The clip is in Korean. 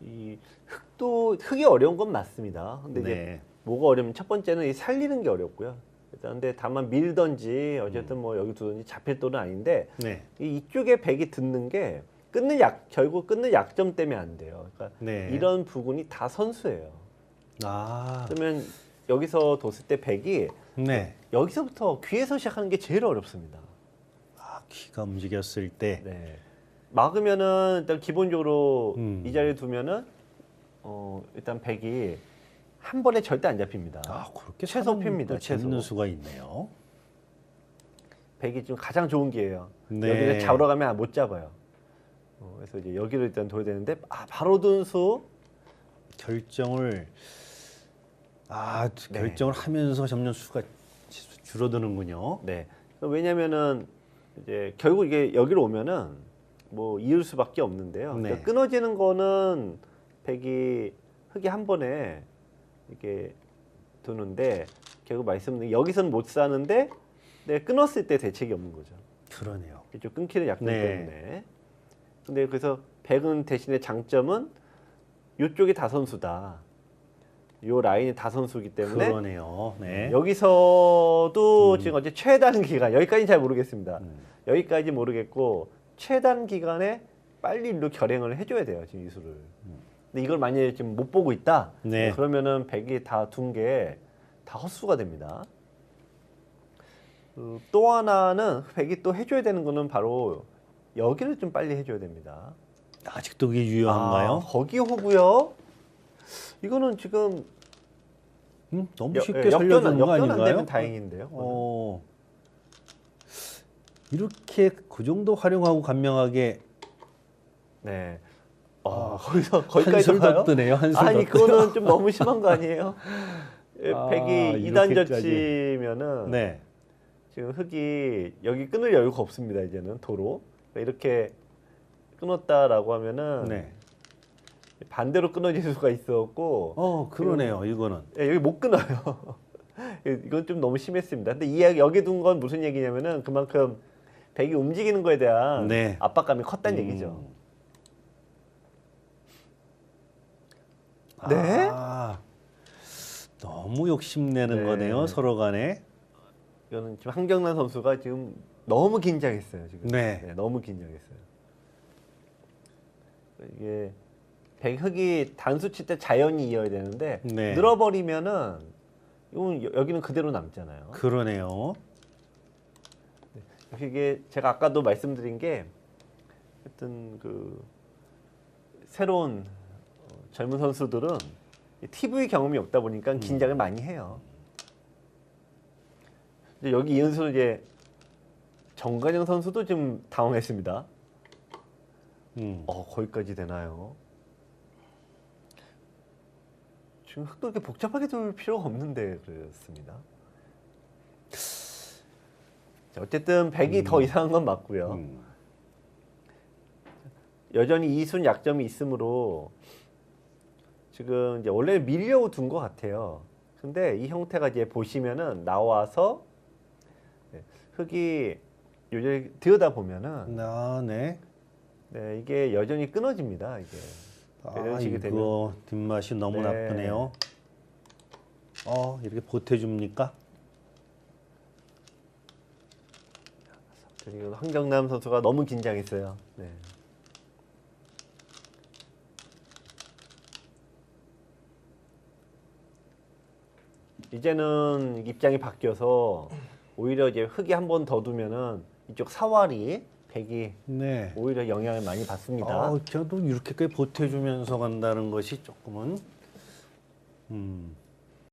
이 흙도 흙이 어려운 건 맞습니다. 근데 이제 네. 뭐가 어려면 첫 번째는 이 살리는 게 어렵고요. 근데 다만 밀던지 어쨌든 뭐 여기 두든지 잡힐 돈은 아닌데 네. 이 이쪽에 백이 듣는 게 끊는 약 결국 끊는 약점 때문에 안 돼요. 그러니까 네. 이런 부분이 다 선수예요. 아, 그러면 여기서 뒀을 때 백이 네. 여기서부터 귀에서 시작하는 게 제일 어렵습니다. 아, 귀가 움직였을 때. 네. 막으면은 일단 기본적으로 음. 이 자리에 두면은 어 일단 백이 한 번에 절대 안 잡힙니다. 아, 그렇게 최소 핍니다, 또 최소. 수가 있네요. 백이 지금 가장 좋은 기회예요. 네. 여기를 잡으러 가면 못 잡아요. 어, 그래서 이제 여기를 일단 둬야 되는데 아 바로 둔수 결정을 아, 네. 결정을 하면서 점점 수가 지- 줄어드는군요. 네. 왜냐면은 이제 결국 이게 여기로 오면은 뭐 이을 수밖에 없는데요. 네. 그러니까 끊어지는 거는 백이 흙이 한 번에 이렇게 두는데 결국 말씀드린 여기서는 못 사는데 네, 끊었을 때 대책이 없는 거죠. 그러네요. 이쪽 끊기는 약점 네. 때문에. 근데 그래서 백은 대신에 장점은 이쪽이 다선수다. 요 라인이 다선수기 때문에 그러네요. 네. 여기서도 음. 지금 어제 최단 기간 여기까지는 잘 모르겠습니다. 음. 여기까지 모르겠고 최단 기간에 빨리 일로 결행을 해줘야 돼요 지금 이수를. 근데 이걸 만약에 지금 못 보고 있다. 네. 그러면은 백이 다 둔 게 다 헛수가 됩니다. 그 또 하나는 백이 또 해줘야 되는 거는 바로 여기를 좀 빨리 해줘야 됩니다. 아직도 그게 아, 유효한가요? 거기 호구요. 이거는 지금 음, 너무 역- 쉽게 예, 살려주는 거 역전 안 아닌가요? 되면 다행인데요. 어, 이렇게 그 정도 활용하고 간명하게 네. 어, 거기서 거기까지 한술 뜨네요. 한술 아니. 그거는 좀 너무 심한 거 아니에요? 예, 아, 백이 이단 이렇게까지. 젖히면은 네. 지금 흙이 여기 끊을 여유가 없습니다. 이제는 도로 그러니까 이렇게 끊었다라고 하면은 네. 반대로 끊어질 수가 있었고 어, 그러네요. 이거는. 예, 여기 못 끊어요. 이건 좀 너무 심했습니다. 근데 이 여기 둔 건 무슨 얘기냐면은 그만큼 백이 움직이는 거에 대한 네. 압박감이 컸다는 음. 얘기죠. 네? 아, 너무 욕심내는 네. 거네요. 서로 간에. 이거는 지금 한경란 선수가 지금 너무 긴장했어요. 지금. 네. 너무 긴장했어요. 이게 백흑이 단수 칠때 자연히 이어야 되는데 네. 늘어버리면은 이건 여기는 그대로 남잖아요. 그러네요. 이게 제가 아까도 말씀드린 게 하여튼 그 새로운 어, 젊은 선수들은 이 TV 경험이 없다 보니까 음. 긴장을 많이 해요. 이제 여기 이은수는 이제 정관영 선수도 좀 당황했습니다. 음. 어 거기까지 되나요? 지금 흙도 이렇게 복잡하게 둘 필요가 없는데 그렇습니다. 자, 어쨌든 100이 더 이상한 건 맞고요. 음. 여전히 이순 약점이 있으므로 지금 이제 원래 밀려고 둔 것 같아요. 근데 이 형태가 이제 보시면은 나와서 네, 흙이 요즘 들여다 보면은 아, 네. 네, 이게 여전히 끊어집니다. 이게 아, 이거 되면 뒷맛이 너무 네. 나쁘네요. 어, 이렇게 보태줍니까? 그리고 황정남 선수가 너무 긴장했어요. 네. 이제는 입장이 바뀌어서 오히려 이제 흙이 한 번 더 두면은 이쪽 사활이 백이 네. 오히려 영향을 많이 받습니다. 아, 저도 이렇게까지 보태주면서 간다는 것이 조금은 음,